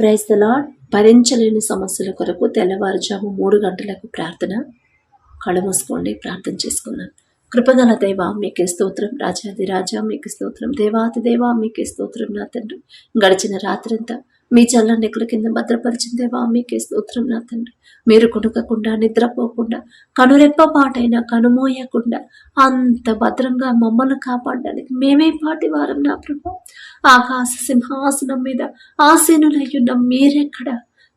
ప్రైస్తలా భరించలేని సమస్యల కొరకు తెల్లవారుజాము మూడు గంటలకు ప్రార్థన. కళ్ళు మూసుకోండి ప్రార్థన చేసుకున్నాను కృపగల దేవా మీకే స్తోత్రం. రాజాది రాజా మీకు స్తోత్రం. దేవాది దేవా మీకే స్తోత్రం నా తండ్రి. గడిచిన రాత్రంతా మీ చల్ల నెక్కుల కింద భద్రపరిచిందేవా మీకే స్తోత్రం నా తండ్రి. మీరు కొనుక్కకుండా నిద్రపోకుండా కనురెప్ప పాటైనా కనుమోయకుండా అంత భద్రంగా మమ్మల్ని కాపాడడానికి మేమే పాటి వారం నా ప్రభు. ఆకాశ సింహాసనం మీద ఆసీనులయ్యున్న మీరెక్కడ?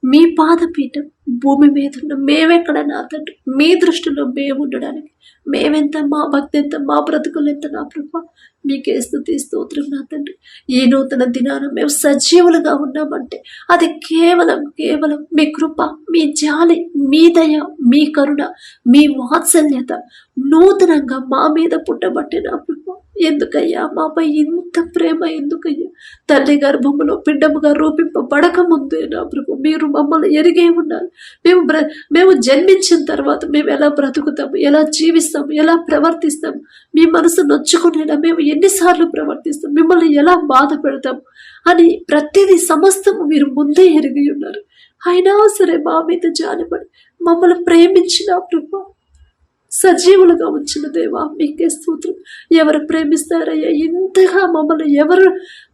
మీ పాదపీఠం భూమి మీద ఉన్న మేమెక్కడ నా తండ్రి మీ దృష్టిలో మేము ఉండడానికి మేమెంత మా భక్తి ఎంత మా బ్రతుకులు ఎంత నా ప్రభు? మీకే స్థుతి స్తోత్రం నా తండ్రి ఈ నూతన దినాన మేము సజీవులుగా ఉన్నామంటే అది కేవలం కేవలం మీ కృప మీ జాలి మీ దయ మీ కరుణ మీ వాత్సల్యత నూతనంగా మా మీద పుట్టబట్టే నా ప్రభు. ఎందుకయ్యా మాపై ఇంత ప్రేమ ఎందుకయ్యా? తల్లి గర్భములో పిండముగా రూపింపబడక ముందే నా ప్రభు మీరు మమ్మల్ని ఎరిగే ఉన్నారు. మేము బ్ర మేము జన్మించిన తర్వాత మేము ఎలా బ్రతుకుతాము? ఎలా జీవిస్తాము? ఎలా ప్రవర్తిస్తాము? మీ మనసు నొచ్చుకునేలా మేము ఎన్నిసార్లు ప్రవర్తిస్తాం? మిమ్మల్ని ఎలా బాధ పెడతాం? అని ప్రతిదీ సమస్తము మీరు ముందే ఎరిగి ఉన్నారు. అయినా సరే మా మీద జాలిపడి మమ్మల్ని ప్రేమించిన ప్రభు. సజీవులుగా ఉంచిన దేవా మీకే స్తోత్రం. ఎవరు ప్రేమిస్తారయ్యా? ఇంతగా మమ్మల్ని ఎవరు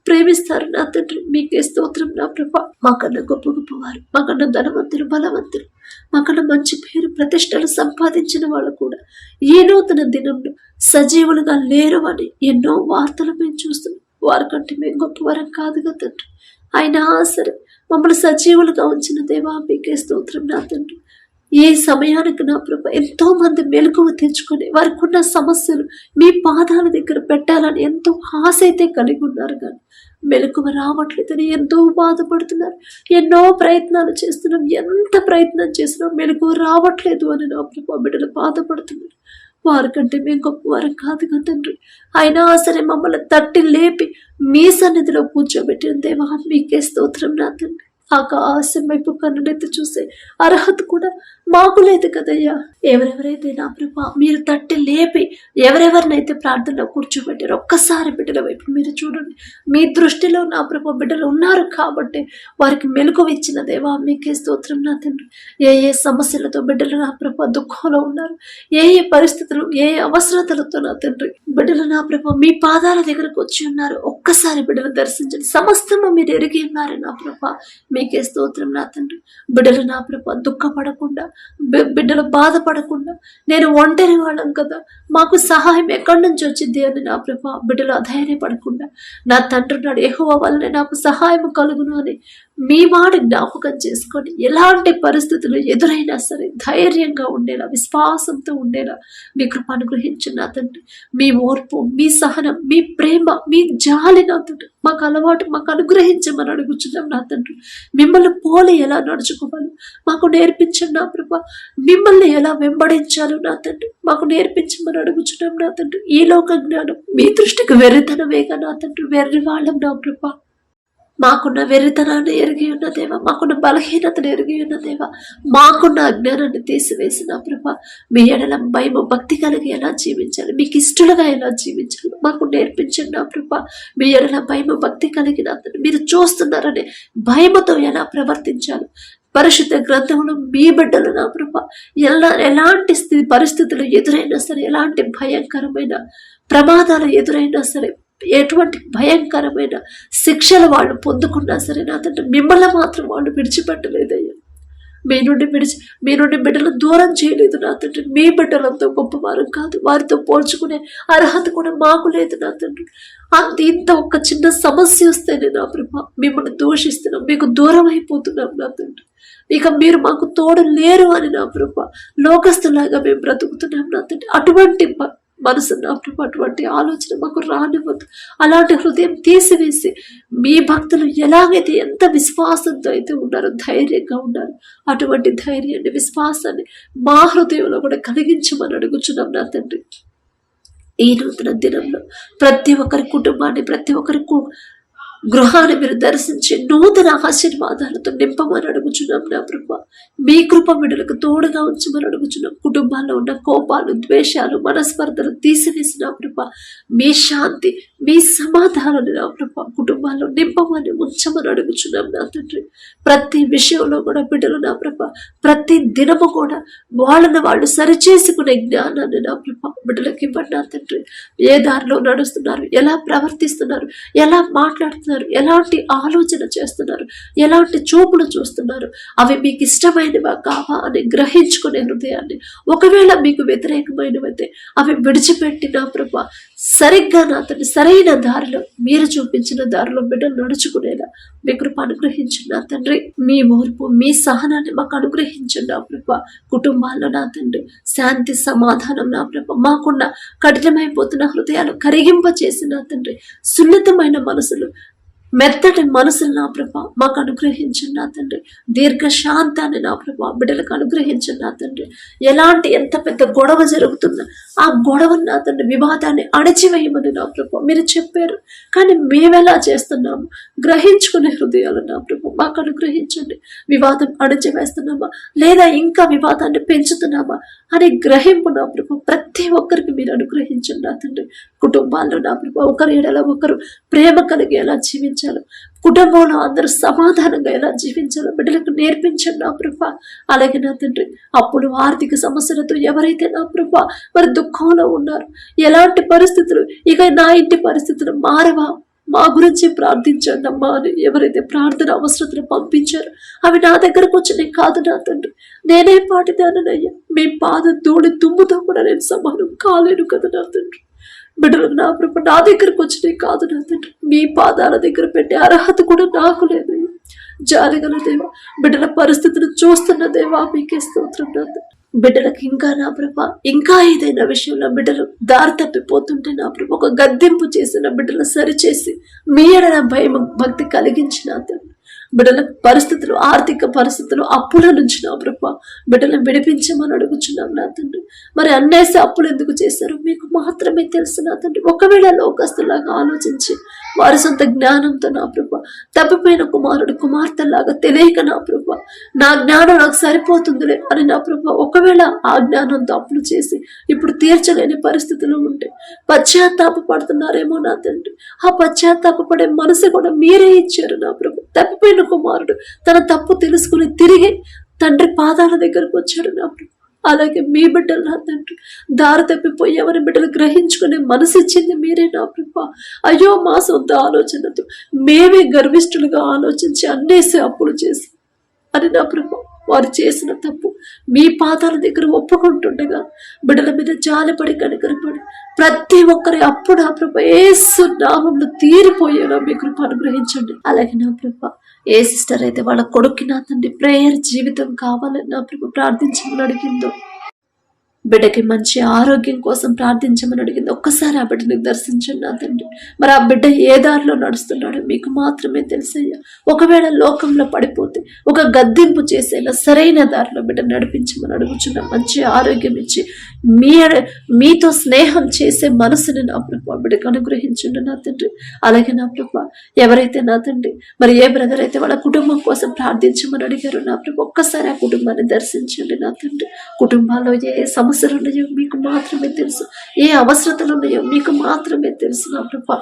ప్రేమిస్తారు నా తండ్రి? మీకే స్తోత్రం నా ప్రభ. మాకన్నా గొప్ప గొప్పవారు మాకన్నా ధనవంతులు బలవంతులు మాకన్నా మంచి పేరు ప్రతిష్టలు సంపాదించిన వాళ్ళు కూడా ఈ నూతన దినంలో సజీవులుగా లేరు అని ఎన్నో వార్తలు మేము చూస్తున్నాం. వారికంటే మేము గొప్పవారం కాదుగా తండ్రి. అయినా సరే మమ్మల్ని సజీవులుగా ఉంచిన దేవా మీకే స్తోత్రం నా తండ్రి. ఏ సమయానికి నా ప్రభ ఎంతో మంది మెలకువ తెచ్చుకొని వారికి ఉన్న సమస్యలు మీ పాదాల దగ్గర పెట్టాలని ఎంతో ఆశ అయితే కలిగి ఉన్నారు కానీ మెలకువ రావట్లేదని ఎంతో బాధపడుతున్నారు. ఎన్నో ప్రయత్నాలు చేస్తున్నాం. ఎంత ప్రయత్నం చేసినా మెలకువ రావట్లేదు అని నా ప్రభు బిడ్డలు బాధపడుతున్నారు. వారికంటే మేము గొప్పవారం కాదు కదా తండ్రి. అయినా సరే మమ్మల్ని తట్టి లేపి మీ సన్నిధిలో కూర్చోబెట్టిన దేవా మీకే స్తోత్రం నా తండ్రి. ఆకాశం వైపు కన్నులెత్తి చూసే అర్హత కూడా మాకు లేదు కదయ్యా. ఎవరెవరైతే నా ప్రభా మీరు తట్టి లేపి ఎవరెవరినైతే ప్రార్థనలో కూర్చోబెట్టారు ఒక్కసారి బిడ్డల వైపు మీరు చూడండి. మీ దృష్టిలో నా ప్రభా బిడ్డలు ఉన్నారు కాబట్టి వారికి మెలకువిచ్చిన దేవా మీకే స్తోత్రం నా తండ్రి. ఏ ఏ సమస్యలతో బిడ్డలు నా ప్రభా దుఃఖంలో ఉన్నారు ఏ ఏ పరిస్థితులు ఏ ఏ అవసరతలతో నా తండ్రి బిడ్డలు నా ప్రభా మీ పాదాల దగ్గరకు వచ్చి ఉన్నారు ఒక్కసారి బిడ్డలు దర్శించండి. సమస్తము మీరు ఎరిగి ఉన్నారు నా ప్రభా. మీకే స్తోత్రం నా తండ్రి. బిడ్డలు నా ప్రభా దుఃఖపడకుండా బిడ్డలు బాధపడకుండా నేను ఒంటరి వాళ్ళం కదా. మాకు సహాయం ఎక్కడి నుంచి వచ్చింది అని నా ప్రభా బిడ్డలు అధైర్యపడకుండా నా తండ్రి నాడు ఎహువ వల్లనే నాకు సహాయం కలుగును అని మీ మాట జ్ఞాపకం చేసుకొని ఎలాంటి పరిస్థితులు ఎదురైనా సరే ధైర్యంగా ఉండేలా విశ్వాసంతో ఉండేలా మీ కృప అనుగ్రహించిన నా తండ్రి మీ ఓర్పు మీ సహనం మీ ప్రేమ మీ జాలి నా తండ్రి మాకు అలవాటు మాకు అనుగ్రహించమని అడుగుచున్నాం నా తండ్రి. మిమ్మల్ని పోలి ఎలా నడుచుకోవాలి? మాకు నేర్పించండి నా ప్రభ మిమ్మల్ని ఎలా వెంబడించాలో నా తండ్రి. మాకు నేర్పించమని అడుగుచున్నాం నా తండ్రి. ఈ లోక జ్ఞానం మీ దృష్టికి వెర్రితనమేగా నా తండ్రి. వెర్రి వాళ్ళం నా ప్రభ మాకున్న వెర్రితనాన్ని ఎరిగి ఉన్న దేవ మాకున్న బలహీనతను ఎరిగి ఉన్న దేవ మాకున్న అజ్ఞానాన్ని తీసివేసిన ప్రభ. మీ ఎడల భయం భక్తి కలిగి ఎలా జీవించాలి? మీకు ఇష్టలుగా ఎలా జీవించాలి? మాకు నేర్పించండి నా ప్రభ. మీ ఎడల భయం భక్తి కలిగిన అతను. మీరు చూస్తున్నారనే భయముతో ఎలా ప్రవర్తించాలి? పరిశుద్ధ గ్రంథంలో మీ బిడ్డలు నా ప్రభ. ఎలా ఎలాంటి స్థితి పరిస్థితులు ఎదురైనా సరే ఎలాంటి భయంకరమైన ప్రమాదాలు ఎదురైనా సరే ఎటువంటి భయంకరమైన శిక్షలు వాళ్ళు పొందుకున్నా సరే నా తండ్రి మిమ్మల్ని మాత్రం వాళ్ళు విడిచిపెట్టలేదయ్యా. మీ నుండి విడిచి మీ నుండి బిడ్డలు దూరం చేయలేదు నా తండ్రి మీ బిడ్డలంతా గొప్పవారు కాదు. వారితో పోల్చుకునే అర్హత కూడా మాకు లేదు నా తండ్రి అంత ఇంత ఒక చిన్న సమస్య వస్తేనే నా ప్రభ మిమ్మల్ని దూషిస్తున్నాం. మీకు దూరం అయిపోతున్నాం నా తండ్రి ఇక మీరు మాకు తోడు లేరు అని నా ప్రభ లోకస్తులాగా మేము బ్రతుకుతున్నాం నా తండ్రి అటువంటి ప- మనసు అటువంటి ఆలోచన మాకు రానివ్వద్దు. అలాంటి హృదయం తీసివేసి మీ భక్తులు ఎలాగైతే ఎంత విశ్వాసంతో అయితే ఉన్నారో ధైర్యంగా ఉన్నారు అటువంటి ధైర్యాన్ని విశ్వాసాన్ని మా హృదయంలో కూడా కలిగించమని అడుగుచున్నాం నా తండ్రి. ఈ నూతన దినంలో ప్రతి ఒక్కరి కుటుంబాన్ని ప్రతి ఒక్కరి గృహాన్ని మీరు దర్శించి నూతన ఆశీర్వాదాలతో నింపమని అడుగుచున్నాం నా ప్రభు. మీ కృప బిడ్డలకు తోడుగా ఉంచమని అడుగుచున్నాం. కుటుంబాల్లో ఉన్న కోపాలు ద్వేషాలు మనస్పర్ధలు తీసివేసిన ప్రభు. మీ శాంతి మీ సమాధానాన్ని నా ప్రభు. కుటుంబాల్లో నింపమని ఉంచమని అడుగుచున్నాం నా తండ్రి. ప్రతి విషయంలో కూడా బిడ్డలు నా ప్రభ. ప్రతి దినము కూడా వాళ్ళని వాళ్ళు సరిచేసుకునే జ్ఞానాన్ని నా ప్రభ బిడ్డలకి ఇవ్వండి నా తండ్రి. ఏ దారిలో నడుస్తున్నారు? ఎలా ప్రవర్తిస్తున్నారు? ఎలా మాట్లాడుతున్నారు? ఎలాంటి ఆలోచన చేస్తున్నారు? ఎలాంటి చూపులు చూస్తున్నారు? అవి మీకు ఇష్టమైనవా కావా అని గ్రహించుకునే హృదయాన్ని. ఒకవేళ మీకు వ్యతిరేకమైనవైతే అవి విడిచిపెట్టిన ప్రభ సరిగ్గా నా అతని సరైన దారిలో మీరు చూపించిన దారిలో బిడ్డలు నడుచుకునేలా మీ కృప అనుగ్రహించిన తండ్రి. మీ ఓర్పు మీ సహనాన్ని మాకు అనుగ్రహించండి నా ప్రభ. కుటుంబాల్లో నా తండ్రి శాంతి సమాధానం నా ప్రభ. మాకున్న కఠినమైపోతున్న హృదయాలు కరిగింప చేసిన తండ్రి. సున్నితమైన మనసులు మెత్తటి మనసులు నా ప్రభ మాకు అనుగ్రహించండి నా తండ్రి. దీర్ఘశాంతాన్ని నా ప్రభ బిడ్డలకు అనుగ్రహించండి నా తండ్రి. ఎలాంటి ఎంత పెద్ద గొడవ జరుగుతుందో ఆ గొడవను నా తండ్రి వివాదాన్ని అణచివేయమని నా ప్రభ మీరు చెప్పారు. కానీ మేమెలా చేస్తున్నాము గ్రహించుకునే హృదయాలు నా ప్రభ మాకు అనుగ్రహించండి. వివాదం అణచివేస్తున్నామా లేదా ఇంకా వివాదాన్ని పెంచుతున్నామా అనే గ్రహింపు నా ప్రభ ప్రతి ఒక్కరికి మీరు అనుగ్రహించండి నా తండ్రి. కుటుంబాల్లో నా ప్రభ ఒకరి ఎడల ఒకరు ప్రేమ కలిగేలా జీవించాలి. కుటుంబంలో అందరూ సమాధానంగా ఎలా జీవించాలో బిడ్డలకు నేర్పించండి నా ప్రభ. అలాగే నా తండ్రి అప్పుడు ఆర్థిక సమస్యలతో ఎవరైతే నా ప్రభ మరి దుఃఖంలో ఉన్నారు ఎలాంటి పరిస్థితులు ఇక నా ఇంటి పరిస్థితులు మారవా? మా గురించి ప్రార్థించండి అమ్మా అని ఎవరైతే ప్రార్థన అవసరతను పంపించారో అవి నా దగ్గరకు వచ్చినాయి కాదు నా తండ్రి. నేనే పాటిదానయ్యా మీ పాద తోడి తుమ్ముతో కూడా నేను సమానం కాలేను కదా నా తండ్రి. బిడ్డలు నా ప్రభు నా దగ్గరకు వచ్చినాయి కాదు నా తండ్రి. మీ పాదాల దగ్గర పెట్టే అర్హత కూడా నాకు లేదు. జాలిగల దేవా బిడ్డల పరిస్థితులు చూస్తున్న దేవా మీకే స్తోత్రం నా బిడ్డలకు ఇంకా నా ప్రభ ఇంకా ఏదైనా విషయంలో బిడ్డలు దారి తప్పిపోతుంటే నా ప్రభ ఒక గద్దెంపు చేసిన బిడ్డలు సరిచేసి మీ ఎడల భయం భక్తి కలిగించిన తండ్రి. బిడ్డల పరిస్థితులు ఆర్థిక పరిస్థితులు అప్పుల నుంచి నా ప్రభ. బిడ్డలను విడిపించమని అడుగుచున్నాం నా తండ్రి. మరి అన్నేసి అప్పులు ఎందుకు చేశారు? మీకు మాత్రమే తెలుసు నా తండ్రి. ఒకవేళ లోకస్తులాగా ఆలోచించి వారి సొంత జ్ఞానంతో నా ప్రభు తప్పిపోయిన కుమారుడు కుమార్తెలాగా తెలియక నా ప్రభు నా జ్ఞానం నాకు సరిపోతుందిలే అని నా ప్రభు ఒకవేళ ఆ జ్ఞానంతో అప్పులు చేసి ఇప్పుడు తీర్చలేని పరిస్థితిలో ఉంటే పశ్చాత్తాప పడుతున్నారేమో నా తండ్రి. ఆ పశ్చాత్తాప పడే మనసు కూడా మీరే ఇచ్చారు నా ప్రభు. తప్పిపోయిన కుమారుడు తన తప్పు తెలుసుకుని తిరిగి తండ్రి పాదాల దగ్గరకు వచ్చాడు నా ప్రభు. అలాగే మీ బిడ్డలు నా తండ్రి. దారి తప్పిపోయామని బిడ్డలు గ్రహించుకునే మనసు ఇచ్చింది మీరే నా ప్రభు. అయ్యో మా సొంత ఆలోచనతో మేమే గర్విష్ఠులుగా ఆలోచించి అన్నేసి అప్పులు చేసి అని నా ప్రభా. వారు చేసిన తప్పు మీ పాదాల దగ్గర ఒప్పుకుంటుండగా బిడ్డల మీద జాలిపడి కనుకరపడి ప్రతి ఒక్కరి అప్పుడు ఆ ప్రభ ఏసు నామంలో తీరిపోయేలా మీ కృప అనుగ్రహించండి. అలాగే నా ప్రభ ఏ సిస్టర్ అయితే వాళ్ళ కొడుక్కి నా తండ్రి ప్రేయర్ జీవితం కావాలని నా ప్రభు ప్రార్థించమని అడిగిందో బిడ్డకి మంచి ఆరోగ్యం కోసం ప్రార్థించమని అడిగింది. ఒక్కసారి ఆ బిడ్డని దర్శించండి నా తండ్రి. మరి ఆ బిడ్డ ఏ దారిలో నడుస్తున్నాడో మీకు మాత్రమే తెలుసయ్యా. ఒకవేళ లోకంలో పడిపోతే ఒక గద్దెంపు చేసేలా సరైన దారిలో బిడ్డ నడిపించమని అడుగుచున్న. మంచి ఆరోగ్యం ఇచ్చి మీ మీతో స్నేహం చేసే మనసుని నా ప్రభు బిడ్డకు అనుగ్రహించండి నా తండ్రి. అలాగే నా ప్రభు ఎవరైతే నా తండ్రి మరి ఏ బ్రదర్ అయితే వాళ్ళ కుటుంబం కోసం ప్రార్థించమని అడిగారో నా ప్రభు ఒక్కసారి ఆ కుటుంబాన్ని దర్శించండి నా తండ్రి. కుటుంబాల్లో ఏ సమస్యలు ఉన్నాయో మీకు మాత్రమే తెలుసు. ఏ అవసరతలు ఉన్నాయో మీకు మాత్రమే తెలుసు నా ప్రభ.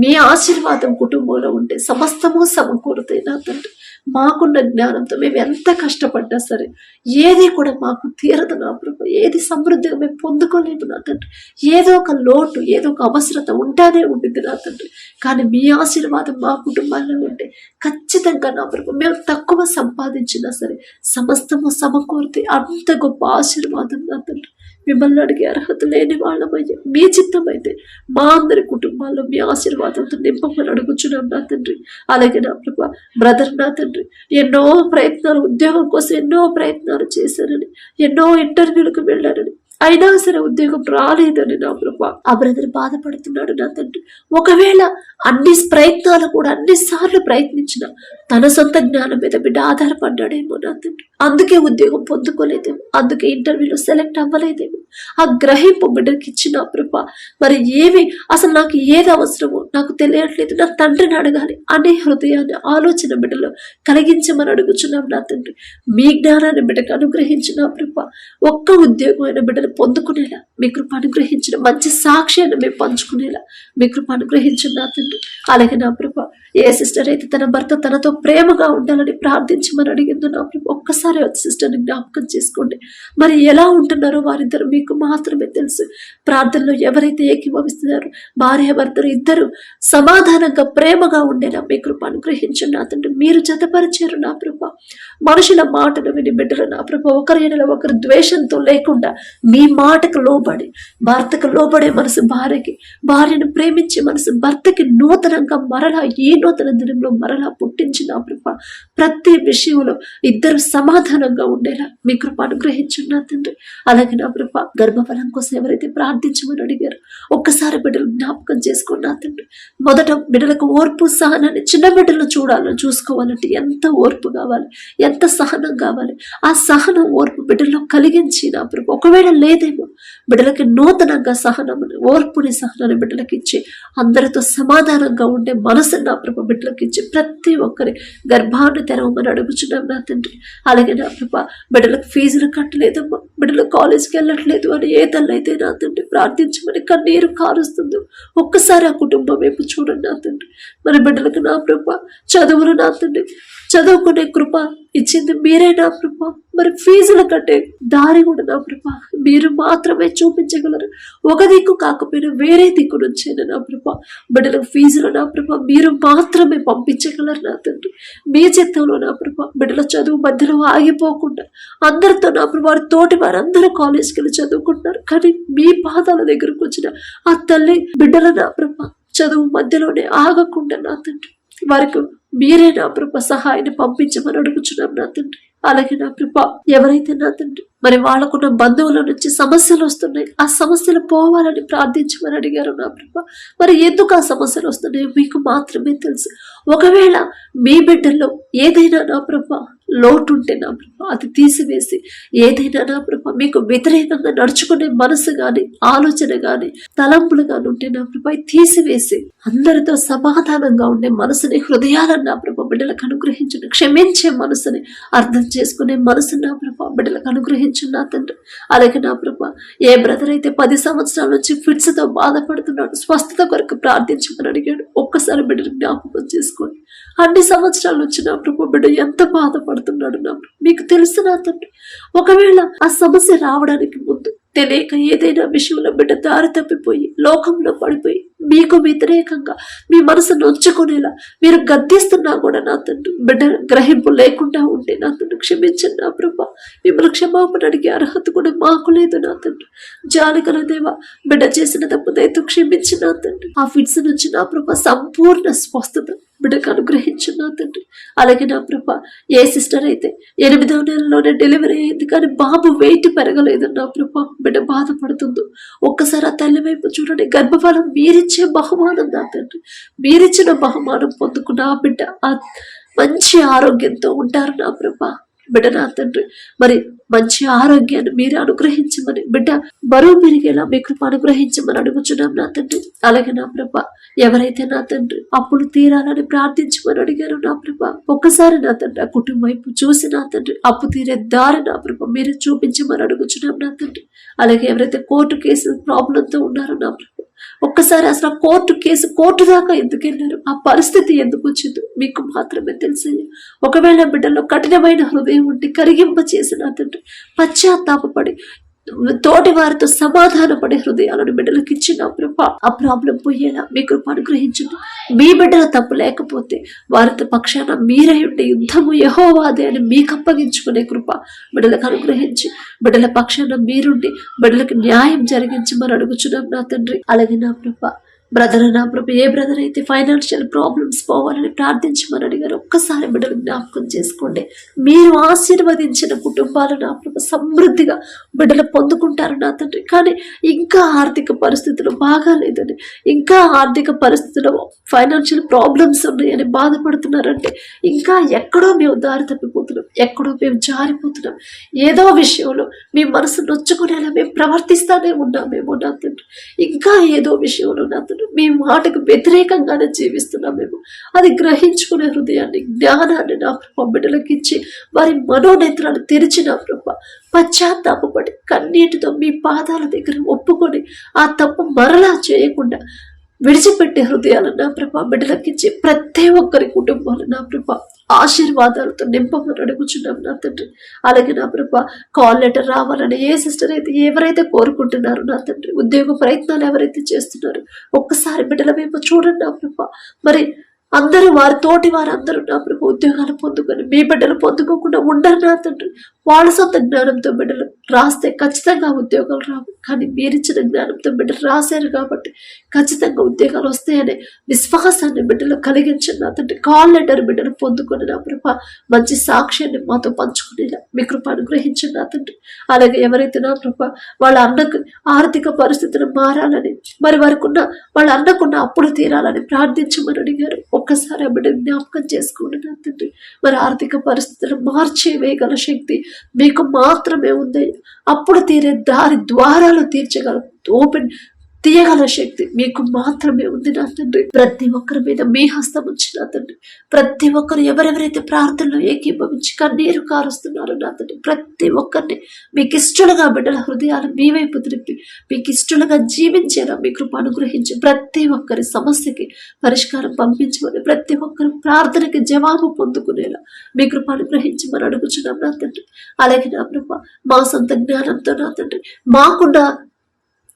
మీ ఆశీర్వాదం కుటుంబంలో ఉంటే సమస్తము సమకూరుతాయి నా తండ్రి. మాకున్న జ్ఞానంతో మేము ఎంత కష్టపడ్డా సరే ఏది కూడా మాకు తీరదు నా ప్రభ. ఏది సమృద్ధిగా మేము పొందుకోలేము నా తండ్రి. ఏదో ఒక లోటు ఏదో ఒక అవసరత ఉంటానే ఉంటుంది నా తండ్రి. కానీ మీ ఆశీర్వాదం మా కుటుంబాల్లో ఉంటే ఖచ్చితంగా నా ప్రభు మేము తక్కువ సంపాదించినా సరే సమస్తము సమకూరితే అంత గొప్ప ఆశీర్వాదం నా తండ్రి. మిమ్మల్ని అడిగే అర్హత లేని వాళ్ళమయ్యా మీ చిత్తమైతే మా అందరి కుటుంబాల్లో మీ ఆశీర్వాదంతో నింపమని అడుగుచున్నాం నా తండ్రి. అలాగే నా ప్రభా బ్రదర్ నా తండ్రి ఎన్నో ప్రయత్నాలు ఉద్యోగం కోసం ఎన్నో ప్రయత్నాలు చేశారని ఎన్నో ఇంటర్వ్యూలకు వెళ్ళారని. అయినా సరే ఉద్యోగం రాలేదని నా ప్రభా ఆ బ్రదర్ బాధపడుతున్నాడు నా తండ్రి. ఒకవేళ అన్ని ప్రయత్నాలు కూడా అన్నిసార్లు ప్రయత్నించిన తన సొంత జ్ఞానం మీద బిడ్డ ఆధారపడ్డాడేమో నా తండ్రి. అందుకే ఉద్యోగం పొందుకోలేదేమో అందుకే ఇంటర్వ్యూలో సెలెక్ట్ అవ్వలేదేమో. ఆ గ్రహింపు బిడ్డకి ఇచ్చిన కృప. మరి ఏమి? అసలు నాకు ఏది అవసరమో నాకు తెలియట్లేదు. నా తండ్రిని అడగాలి. అనే హృదయాన్ని ఆలోచన బిడ్డలో కలిగించమని అడుగుచున్నాం నా తండ్రి. మీ జ్ఞానాన్ని బిడ్డకు అనుగ్రహించిన కృప. ఒక్క ఉద్యోగమైన బిడ్డలు పొందుకునేలా మీ కృప అనుగ్రహించిన మంచి సాక్ష్యాన్ని మేము పంచుకునేలా మీ కృప అనుగ్రహించిన నా తండ్రి. అలాగే నా కృప ఏ సిస్టర్ అయితే తన భర్త తనతో ప్రేమగా ఉండాలని ప్రార్థించమని అడిగిందో నా ప్రభు ఒక్కసారి వచ్చి సిస్టర్ని జ్ఞాపకం చేసుకోండి. మరి ఎలా ఉంటున్నారో వారిద్దరు మీకు మాత్రమే తెలుసు. ప్రార్థనలో ఎవరైతే ఏకీభవిస్తున్నారో భార్య భర్తలు ఇద్దరు సమాధానంగా ప్రేమగా ఉండేలా మీ కృప అనుగ్రహించండి. నా తండ్రి మీరు జతపరిచారు నా ప్రభ. మనుషుల మాటలు విని బిడ్డలు నా ప్రభ ఒకరి ఒకరు ద్వేషంతో లేకుండా మీ మాటకు లోబడి భర్తకు లోబడే మనసు భార్యకి భార్యను ప్రేమించే మనసు భర్తకి నూతనంగా మరలా ఈ నూతన దినంలో మరలా పుట్టించిన నా ప్రభ ప్రతి విషయంలో ఇద్దరు సమాధానంగా ఉండేలా మీ కృప అనుగ్రహించండి తండ్రి. అలాగే నా ప్రభ గర్భఫలం కోసం ఎవరైతే ప్రార్థించమని అడిగారు ఒక్కసారి బిడ్డలు జ్ఞాపకం చేసుకున్నా తండ్రి. మొదట బిడ్డలకు ఓర్పు సహనాన్ని చిన్న బిడ్డలు చూడాలని చూసుకోవాలంటే ఎంత ఓర్పు కావాలి ఎంత సహనం కావాలి. ఆ సహనం ఓర్పు బిడ్డల్లో కలిగించి నా ప్రభు ఒకవేళ లేదేమో బిడ్డలకి నూతనంగా సహనముని ఓర్పుని సహనాన్ని బిడ్డలకి ఇచ్చి అందరితో సమాధానంగా ఉండే మనసు నా ప్రభు బిడ్డలకి ఇచ్చి ప్రతి ఒక్కరి గర్భాన్ని తెరవమని అడుగుచున్నాం నా తండ్రి. అలాగే నా ప్రభ బిడ్డలకు ఫీజులు కట్టలేదమ్మా బిడ్డలు కాలేజీకి వెళ్ళట్లేదు అని ఏ తల్లైతే నా తండ్రి ప్రార్థించమని కన్నీరు కారుస్తుందో. ఒక్కసారి ఆ కుటుంబం వైపు చూడండి నా తండ్రి. మరి బిడ్డలకు నా ప్రభ చదువులు నా తండ్రి. చదువుకునే కృప ఇచ్చింది మీరే నా ప్రభ మరి ఫీజుల కంటే దారి కూడా నా ప్రభ మీరు మాత్రమే చూపించగలరు. ఒక దిక్కు కాకపోయినా వేరే దిక్కు నుంచైనా నా ప్రభ బిడ్డలకు ఫీజులు నా ప్రభ మీరు మాత్రమే పంపించగలరు నా తండ్రి. మీ చిత్తంలో నా ప్రభ బిడ్డల చదువు మధ్యలో ఆగిపోకుండా అందరితో నా ప్రభ వారి తోటి వారందరూ కాలేజ్కి వెళ్ళి చదువుకుంటున్నారు. కానీ మీ పాదాల దగ్గరకు వచ్చిన ఆ తల్లి బిడ్డల నా ప్రభ చదువు మధ్యలోనే ఆగకుండా నా తండ్రి. వారికి మీరే నా కృప సహాయాన్ని పంపించమని అడుగుచున్నాం నా తండ్రి. అలాగే నా కృప ఎవరైతే నా తండ్రి మరి వాళ్ళకున్న బంధువుల నుంచి సమస్యలు వస్తున్నాయి ఆ సమస్యలు పోవాలని ప్రార్థించమని అడిగారు నా కృప. మరి ఎందుకు ఆ సమస్యలు వస్తున్నాయో? మీకు మాత్రమే తెలుసు. ఒకవేళ మీ బిడ్డల్లో ఏదైనా నా ప్రభ లోటు ఉంటే నా ప్రభ అది తీసివేసి ఏదైనా నా ప్రభ మీకు వ్యతిరేకంగా నడుచుకునే మనసు కానీ ఆలోచన గాని తలంపులు గాని ఉంటే నా ప్రభ తీసివేసి అందరితో సమాధానంగా ఉండే మనసుని హృదయాలను నా ప్రభ బిడ్డలకు అనుగ్రహించండి క్షమించే మనసుని అర్థం చేసుకునే మనసు నా ప్రభ బిడ్డలకు అనుగ్రహించండి నా తండ్రి. అలాగే నా ప్రభ ఏ బ్రదర్ అయితే పది సంవత్సరాల నుంచి ఫిట్స్తో బాధపడుతున్నాడు స్వస్థత కొరకు ప్రార్థించమని అడిగాడు. ఒక్కసారి బిడ్డను జ్ఞాపకం చేసుకోండి. అన్ని సంవత్సరాలు వచ్చిన నా ప్రభు బిడ్డ ఎంత బాధపడుతున్నాడు నా మీకు తెలుసు నా తండ్రి. ఒకవేళ ఆ సమస్య రావడానికి ముందు తెలియక ఏదైనా విషయంలో బిడ్డ దారి తప్పిపోయి లోకంలో పడిపోయి మీకు వ్యతిరేకంగా మీ మనసును నొచ్చుకునేలా మీరు గద్దిస్తున్నా కూడా నా తండ్రి బిడ్డ గ్రహింపు లేకుండా ఉంటే నా తండ్రి క్షమించండి నా ప్రభా. మిమ్మల్ని క్షమాపణ అడిగే అర్హత కూడా మాకు లేదు నా తండ్రి. జాలికల దేవ బిడ్డ చేసిన తప్పు దయతో క్షమించి నా తండ్రి. ఆ ఫిట్స్ నుంచి నా ప్రభా సంపూర్ణ స్వస్థత బిడ్డకు అనుగ్రహించు నా తండ్రి. అలాగే నా ప్రభ ఏ సిస్టర్ అయితే ఎనిమిదవ నెలలోనే డెలివరీ అయింది కానీ బాబు వెయిట్ పెరగలేదు నా ప్రభ బిడ్డ బాధపడుతుందో. ఒక్కసారి ఆ తల్లి వైపు చూడండి గర్భఫలం మీరిచ్చి బహుమానం నా తండ్రి. మీరిచ్చిన బహుమానం పొందుకున్న ఆ బిడ్డ. ఆ మంచి ఆరోగ్యంతో ఉంటారు నా ప్రభ. బిడ్డ నా తండ్రి. మరి మంచి ఆరోగ్యాన్ని మీరు అనుగ్రహించమని బిడ్డ బరువు పెరిగేలా మీ కృప అనుగ్రహించమని అడుగుచున్నాం నా తండ్రి. అలాగే నా ప్రభ ఎవరైతే నా తండ్రి అప్పులు తీరాలని ప్రార్థించమని అడిగారు నా ప్రభ ఒక్కసారి నా తండ్రి ఆ కుటుంబం వైపు చూసి నా తండ్రి అప్పు తీరే దారి నా ప్రభ మీరు చూపించమని అడుగుచున్నాం నా తండ్రి. అలాగే ఎవరైతే కోర్టు కేసు ప్రాబ్లంతో ఉన్నారో నా ప్రభ ఒక్కసారి అసలు కోర్టు కేసు కోర్టు దాకా ఎందుకు వెళ్ళారు? ఆ పరిస్థితి ఎందుకు వచ్చిందో మీకు మాత్రమే తెలిసయ్యా. ఒకవేళ బిడ్డలో కఠినమైన హృదయం ఉండి కరిగింప చేసిన తండ్రి పశ్చాత్తాపడి తోటి వారితో సమాధానపడే హృదయాలను బిడ్డలకు ఇచ్చిన కృప ఆ ప్రాబ్లం పోయేలా మీ కృప అనుగ్రహించండి. మీ బిడ్డల తప్పు లేకపోతే వారితో పక్షాన మీరై ఉండే యుద్ధము యహోవాదే అని మీకు అప్పగించుకునే కృప బిడ్డలకు అనుగ్రహించి బిడ్డల పక్షాన మీరుండి బిడ్డలకు న్యాయం జరిగించి మరి అడుగుచున్నాం నా తండ్రి. అలాగే నా ప్రభా బ్రదర్ నా ప్రభు ఏ బ్రదర్ అయితే ఫైనాన్షియల్ ప్రాబ్లమ్స్ పోవాలని ప్రార్థించమని అడిగారు ఒక్కసారి బిడ్డలు జ్ఞాపకం చేసుకోండి. మీరు ఆశీర్వదించిన కుటుంబాలు నా ప్రభు సమృద్ధిగా బిడ్డలు పొందుకుంటారు నా తండ్రి. కానీ ఇంకా ఆర్థిక పరిస్థితులు బాగాలేదని ఇంకా ఆర్థిక పరిస్థితులు ఫైనాన్షియల్ ప్రాబ్లమ్స్ ఉన్నాయని బాధపడుతున్నారంటే ఇంకా ఎక్కడో మేము దారి తప్పిపోతున్నాం. ఎక్కడో మేము జారిపోతున్నాం. ఏదో విషయంలో మీ మనసు నొచ్చుకునేలా మేము ప్రవర్తిస్తానే ఉన్నామేమో నా తండ్రి. ఇంకా ఏదో విషయంలో నా తండ్రి మీ మాటకు వ్యతిరేకంగానే జీవిస్తున్నాం మేము. అది గ్రహించుకునే హృదయాన్ని జ్ఞానాన్ని నా ప్రభ బిడ్డలకు ఇచ్చి వారి మనోనేత్రాలు తెరిచిన ప్రభ పశ్చాత్తాపడి కన్నీటితో మీ పాదాల దగ్గర ఒప్పుకొని ఆ తప్పు మరలా చేయకుండా విడిచిపెట్టే హృదయాలు నా ప్రభ బిడ్డలకిచ్చి ప్రతి ఒక్కరి కుటుంబాలు నా ప్రభ ఆశీర్వాదాలతో నింపమని అడుగుచున్నాం నా తండ్రి. అలాగే నా ప్రభ కాల్ లెటర్ రావాలని ఏ సిస్టర్ అయితే ఎవరైతే కోరుకుంటున్నారో నా తండ్రి ఉద్యోగ ప్రయత్నాలు ఎవరైతే చేస్తున్నారో ఒక్కసారి బిడ్డల వైపు చూడండి నా ప్రభ. మరి అందరూ వారి తోటి వారందరూ నా ప్రభు ఉద్యోగాలు పొందుకొని మీ బిడ్డలు పొందుకోకుండా ఉండరు నా తండ్రి. వాళ్ళ సొంత జ్ఞానంతో బిడ్డలు రాస్తే ఖచ్చితంగా ఉద్యోగాలు రావు. కానీ మీరిచ్చిన జ్ఞానంతో బిడ్డలు రాశారు కాబట్టి ఖచ్చితంగా ఉద్యోగాలు వస్తాయనే విశ్వాసాన్ని బిడ్డలు కలిగించండి నా తండ్రి. కాల్ లెటర్ బిడ్డలు పొందుకొని నా ప్రభ మంచి సాక్ష్యాన్ని మాతో పంచుకునేలా మీ కృప అనుగ్రహించండి నా తండ్రి. అలాగే ఎవరైతే నా ప్రభ వాళ్ళ అన్నకు ఆర్థిక పరిస్థితులు మారాలని మరి వారికి ఉన్న వాళ్ళ అన్నకున్న అప్పులు తీరాలని ప్రార్థించమని అడిగారు. ఒక్కసారి ఆ జ్ఞాపకం చేసుకోండి నా తండ్రి మరి ఆర్థిక పరిస్థితులు మార్చే వేయగల శక్తి మీకు మాత్రమే ఉంది. అప్పుడు తీరే దారి ద్వారాలు తీర్చగల ఓపెన్ తీయగల శక్తి మీకు మాత్రమే ఉంది నా తండ్రి. ప్రతి ఒక్కరి మీద మీ హస్తం ఉంచి నా తండ్రి. ప్రతి ఒక్కరు ఎవరెవరైతే ప్రార్థనలో ఏకీభవించి కన్నీరు కారుస్తున్నారో నా తండ్రి ప్రతి ఒక్కరిని మీకు ఇష్టలుగా బిడ్డల హృదయాలు మీ వైపు తిరిపి మీకు ఇష్టలుగా జీవించేలా మీ కృప అనుగ్రహించి ప్రతి ఒక్కరి సమస్యకి పరిష్కారం పంపించమని ప్రతి ఒక్కరి ప్రార్థనకి జవాబు పొందుకునేలా మీ కృప అనుగ్రహించి మనం అడుగుచున్నాం నా తండ్రి. అలాగే నా కృప మా సొంత జ్ఞానంతో నా తండ్రి మాకున్న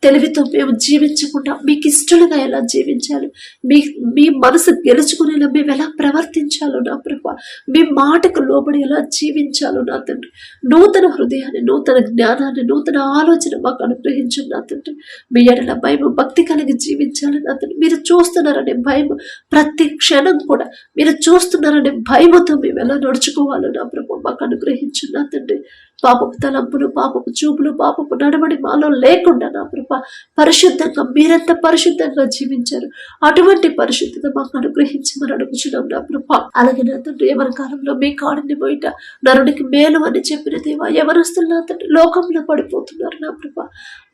తెలివితో మేము జీవించకుండా మీకు ఇష్టలుగా ఎలా జీవించాలి? మీ మీ మనసు గెలుచుకునేలా మేము ఎలా ప్రవర్తించాలో నా ప్రభు? మీ మాటకు లోబడి ఎలా జీవించాలో నా తండ్రి? నూతన హృదయాన్ని నూతన జ్ఞానాన్ని నూతన ఆలోచన మాకు అనుగ్రహించు నా తండ్రి. మీ ఎడల భయం భక్తి కలిగి జీవించాలి నా తండ్రి. మీరు చూస్తున్నారనే భయం ప్రతి క్షణం కూడా. మీరు చూస్తున్నారనే భయముతో మేము ఎలా నడుచుకోవాలో నా ప్రభు మాకు అనుగ్రహించు నా తండ్రి. పాపపు తలంపులు పాపపు చూపులు పాపపు నడవడి మాలో లేకుండా నా కృప పరిశుద్ధంగా మీరెంత పరిశుద్ధంగా జీవించారు. అటువంటి పరిశుద్ధత మాకు అనుగ్రహించమని అడుగుచున్నాం నా కృప అలాగే నా తండ్రి ఎవరి కాలంలో మీ కాడిని బయట నరుడికి మేలు అని చెప్పిన దేవా ఎవరొస్తున్న నా తండ్రి లోకంలో పడిపోతున్నారు నా కృప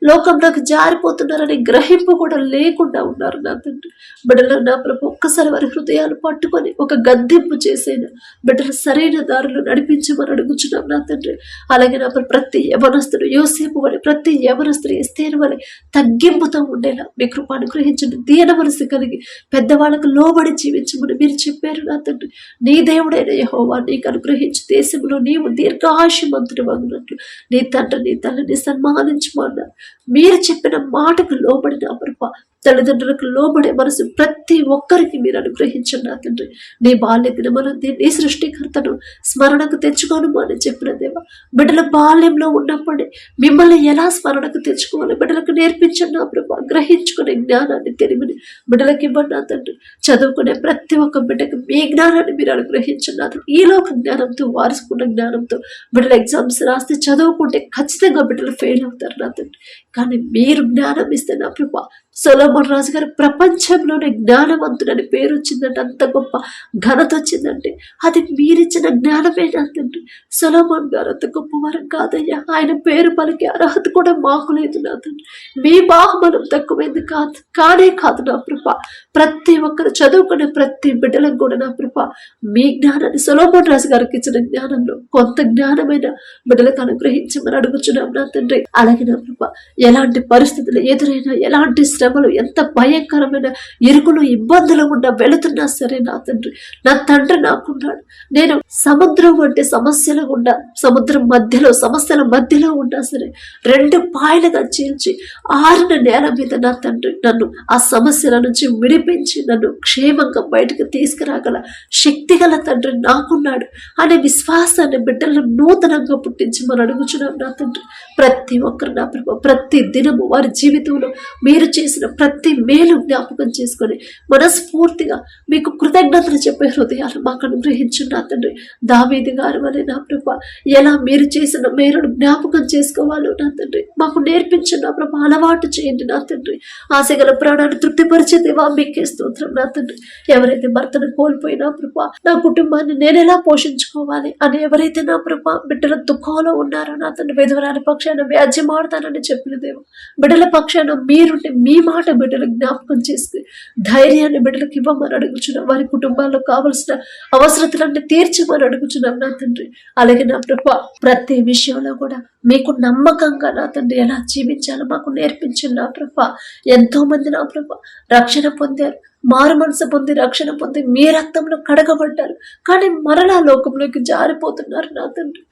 లోకంలోకి జారిపోతున్నారని గ్రహింపు కూడా లేకుండా ఉన్నారు నా తండ్రి. బిడ్డలు నా ప్రభ ఒక్కసారి వారి హృదయాలు పట్టుకొని ఒక గద్దెంపు చేసేన బిడ్డలు సరైన దారిలో నడిపించమని అడుగుచున్నాం నా తండ్రి. అలాగే నా ప్రతి యవనస్తుడు యోసేపు వలె ప్రతి యవనస్తుడు ఎస్తేరు వలె తగ్గింపుతో ఉండేలా మీ కృప అనుగ్రహించండి. దీన మనసు కలిగి పెద్దవాళ్ళకు లోబడి జీవించమని మీరు చెప్పారు నా తండ్రి. నీ దేవుడైన యహోవా నీకు అనుగ్రహించి దేశంలో నీవు దీర్ఘాశమంతుడు అగినట్లు నీ తండ్రి నీ తల్లిని సన్మానించమన్నారు మీరు చెప్పిన మాటకు లోబడిన అమృప తల్లిదండ్రులకు లోబడే మనసు ప్రతి ఒక్కరికి మీరు అనుగ్రహించండి నా తండ్రి. నీ బాల్య దినమనంది నీ సృష్టికర్తను స్మరణకు తెచ్చుకోను అని చెప్పిన దేవ. బిడ్డల బాల్యంలో ఉన్నప్పుడే మిమ్మల్ని ఎలా స్మరణకు తెచ్చుకోవాలి? బిడ్డలకు నేర్పించండి నా ప్రభా. గ్రహించుకునే జ్ఞానాన్ని తెలివిని బిడ్డలకు ఇవ్వండి నా తండ్రి. చదువుకునే ప్రతి ఒక్క బిడ్డకు మీ జ్ఞానాన్ని మీరు అనుగ్రహించండి నా తండ్రి. ఈ లోక జ్ఞానంతో వారసుకున్న జ్ఞానంతో బిడ్డలు ఎగ్జామ్స్ రాస్తే చదువుకుంటే ఖచ్చితంగా బిడ్డలు ఫెయిల్ అవుతారు నా తండ్రి. కానీ మీరు జ్ఞానం ఇస్తే నా ప్రభా సొలమన్ రాజు గారు ప్రపంచంలోనే జ్ఞానవంతుడని పేరు వచ్చిందంటే అంత గొప్ప ఘనత వచ్చిందంటే. అది మీరిచ్చిన జ్ఞానమే తండ్రి సొలమన్ గారు అంత గొప్పవారం కాదయ్యా. ఆయన పేరు పలికి అర్హత కూడా మాకు లేదు నా తండ్రి మీ బాహుబలం తక్కువైంది కాదు. కానే కాదు నా ప్రభ ప్రతి ఒక్కరు చదువుకునే ప్రతి బిడ్డలకు కూడా నా ప్రభ మీ జ్ఞానాన్ని సొలమన్ రాజు గారికి ఇచ్చిన జ్ఞానంలో కొంత జ్ఞానమైన బిడ్డలకు అనుగ్రహించమని అడుగుచున్నాం నా తండ్రి. అలాగే నా ప్రభ ఎలాంటి పరిస్థితులు ఎదురైనా ఎలాంటి శ్రమలు ఎంత భయంకరమైన ఇరుకులు ఇబ్బందులు ఉన్నా వెళుతున్నా సరే నా తండ్రి. నా తండ్రి నాకున్నాడు. నేను సముద్రం వంటి సమస్యల గుండా సముద్రం మధ్యలో సమస్యల మధ్యలో ఉన్నా సరే రెండు పాయలుగా చీల్చి ఆరిన నేల మీద నా తండ్రి నన్ను ఆ సమస్యల నుంచి విడిపించి నన్ను క్షేమంగా బయటకు తీసుకురాగల శక్తి గల తండ్రి నాకున్నాడు. అనే విశ్వాసాన్ని బిడ్డలను నూతనంగా పుట్టించి మనం అడుగుచున్నాం నా తండ్రి. ప్రతి ఒక్కరు నా ప్రభు ప్రతి దినము వారి జీవితంలో మీరు చేసి చేసిన ప్రతి మేలు జ్ఞాపకం చేసుకొని మనస్ఫూర్తిగా మీకు కృతజ్ఞతలు చెప్పే హృదయాలు మాకు అనుగ్రహించు నా తండ్రి. దావీది గారు అని నా ప్రభ ఎలా మీరు చేసిన మేలును జ్ఞాపకం చేసుకోవాలో నా తండ్రి. మాకు నేర్పించిన నా ప్రభ అలవాటు చేయండి నా తండ్రి. ఆశగల ప్రాణాన్ని తృప్తిపరిచే దేవా మీకే స్తోత్రం నా తండ్రి. ఎవరైతే భర్తను కోల్పోయినా ప్రభ నా కుటుంబాన్ని నేను ఎలా పోషించుకోవాలి అని ఎవరైతే నా ప్రభ బిడ్డల దుఃఖంలో ఉన్నారో నా తండ్రి విధవరాని పక్షాన వ్యాజ్యం ఆడతానని చెప్పిన దేవ బిడ్డల పక్షాన మీరుంటే మీ మాట బిడ్డలు జ్ఞాపకం చేసి ధైర్యాన్ని బిడ్డలకు ఇవ్వమని అడుగుచున్నాం. వారి కుటుంబాల్లో కావలసిన అవసరతలన్నీ తీర్చమని అడుగుచున్నాం నా తండ్రి. అలాగే నా ప్రభా ప్రతి విషయంలో కూడా మీకు నమ్మకంగా నా తండ్రి ఎలా జీవించాలో మాకు నేర్పించండి నా ప్రభా. ఎంతో మంది నా ప్రభ రక్షణ పొందారు. మారు మనసు పొంది రక్షణ పొంది మీ రక్తంలో కడగబడ్డారు. కానీ మరలా లోకంలోకి జారిపోతున్నారు నా తండ్రి.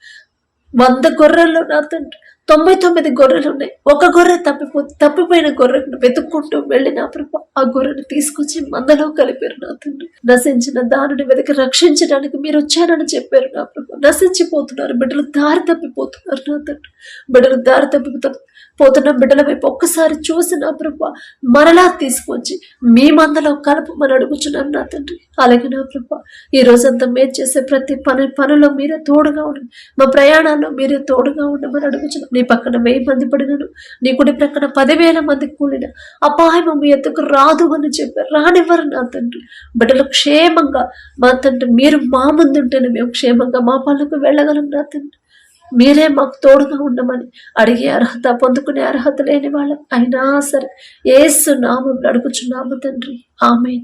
వంద గొర్రెల్లో నా తండ్రి. తొంభై తొమ్మిది గొర్రెలు ఉన్నాయి. ఒక గొర్రె తప్పిపో తప్పిపోయిన గొర్రెను వెతుక్కుంటూ వెళ్ళిన ప్రభు ఆ గొర్రెను తీసుకొచ్చి మందలో కలిపారు నా తండ్రి నశించిన దానిని వెతికి రక్షించడానికి మీరు వచ్చారని చెప్పారు నా ప్రభు. నశించిపోతున్నారు. బిడ్డలు దారి తప్పిపోతున్నారు నా తండ్రి బిడ్డలు దారి తప్పిపోతారు పోతున్న బిడ్డల వైపు ఒక్కసారి చూసి నా ప్రభు మరలా తీసుకొచ్చి మీ మందలో కలపమని అడుగుచున్నాను నా తండ్రి అలాగే నా ప్రభు ఈ రోజంతా మేము చేసే ప్రతి పని పనిలో మీరే తోడుగా ఉండండి. మా ప్రయాణాల్లో మీరే తోడుగా ఉండమని అడుగుచున్నాం నీ పక్కన వెయ్యి మంది పడినను. నీ కుడి ప్రక్కన పదివేల మంది కూలిన. అపాయం మీ ఎత్తుకు రాదు అని చెప్పారు రానివ్వరు నా తండ్రి. బిడ్డలు క్షేమంగా మా తండ్రి మీరు మా ముందుంటేనే మేము క్షేమంగా మా పనులకు వెళ్ళగలం నా తండ్రి. మీరే మాకు తోడుగా ఉండమని అడిగే అర్హత పొందుకునే అర్హత లేని వాళ్ళం. అయినా సరే ఏసు నామం అడుగుచున్నాము తండ్రి. ఆమె